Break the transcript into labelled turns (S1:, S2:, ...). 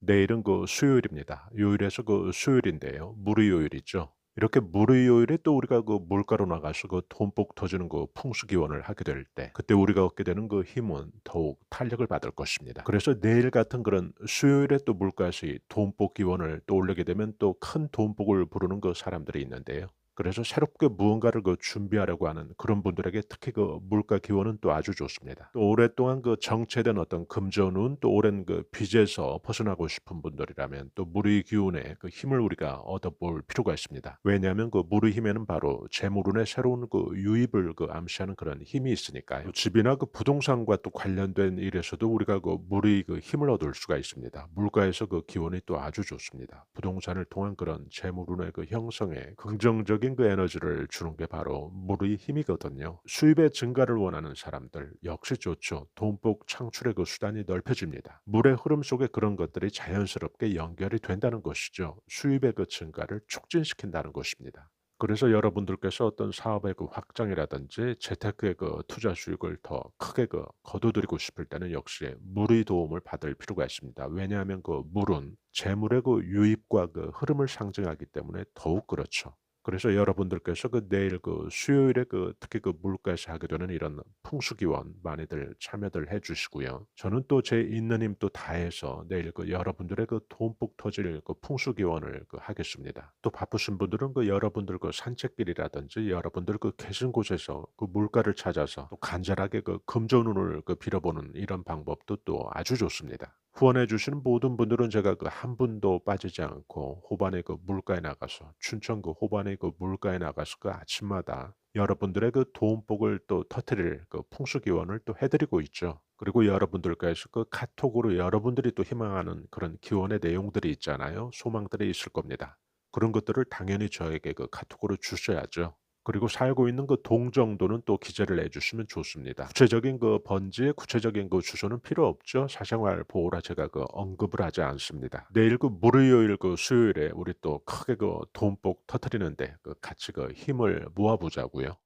S1: 내일은 그 수요일입니다. 요일에서 그 수요일인데요. 무르요일이죠. 이렇게 무르요일에 또 우리가 그 물가로 나가서 그 돈복 터지는 그 풍수기원을 하게 될 때 그때 우리가 얻게 되는 그 힘은 더욱 탄력을 받을 것입니다. 그래서 내일 같은 그런 수요일에 또이 돈복 기원을 또 올리게 되면 또 큰 돈복을 부르는 그 사람들이 있는데요. 그래서 새롭게 무언가를 그 준비하려고 하는 그런 분들에게 특히 그 물가 기원은 또 아주 좋습니다. 또 오랫동안 그 정체된 어떤 금전운 또 오랜 그 빚에서 벗어나고 싶은 분들이라면 또 물의 기운의 그 힘을 우리가 얻어볼 필요가 있습니다. 왜냐하면 그 물의 힘에는 바로 재물운의 새로운 그 유입을 그 암시하는 그런 힘이 있으니까요. 집이나 그 부동산과 또 관련된 일에서도 우리가 그 물의 그 힘을 얻을 수가 있습니다. 물가에서 그 기원이 또 아주 좋습니다. 부동산을 통한 그런 재물운의 그 형성에 긍정적인 그 에너지를 주는 게 바로 물의 힘이거든요. 수입의 증가를 원하는 사람들 역시 좋죠. 돈복 창출의 그 수단이 넓혀집니다. 물의 흐름 속에 그런 것들이 자연스럽게 연결이 된다는 것이죠. 수입의 그 증가를 촉진시킨다는 것입니다. 그래서 여러분들께서 어떤 사업의 그 확장이라든지 재테크의 그 투자 수익을 더 크게 그 거둬들이고 싶을 때는 역시 물의 도움을 받을 필요가 있습니다. 왜냐하면 그 물은 재물의 그 유입과 그 흐름을 상징하기 때문에 더욱 그렇죠. 그래서 여러분들께서 그 내일 그 수요일에 그 특히 그 물가에서 하게 되는 이런 풍수기원 많이들 참여들 해 주시고요. 저는 또 제 있는 힘 또 다해서 내일 그 여러분들의 그 돈복 터질 그 풍수기원을 그 하겠습니다. 또 바쁘신 분들은 그 여러분들 그 산책길이라든지 여러분들 그 계신 곳에서 그 물가를 찾아서 또 간절하게 그 금전운을 그 빌어보는 이런 방법도 또 아주 좋습니다. 후원해 주시는 모든 분들은 제가 그 한 분도 빠지지 않고 호반의 그 물가에 나가서 춘천 그 호반의 그 물가에 나가서 그 아침마다 여러분들의 그 돈복을 또 터뜨릴 그 풍수기원을 또 해드리고 있죠. 그리고 여러분들께서 그 카톡으로 여러분들이 또 희망하는 그런 기원의 내용들이 있잖아요. 소망들이 있을 겁니다. 그런 것들을 당연히 저에게 그 카톡으로 주셔야죠. 그리고 살고 있는 그 동 정도는 또 기재를 해 주시면 좋습니다. 구체적인 그 번지의 구체적인 그 주소는 필요 없죠. 사생활 보호라 제가 그 언급을 하지 않습니다. 내일 그 무료요일 그 수요일에 우리 또 크게 그 돈복 터뜨리는데 그 같이 그 힘을 모아 보자고요.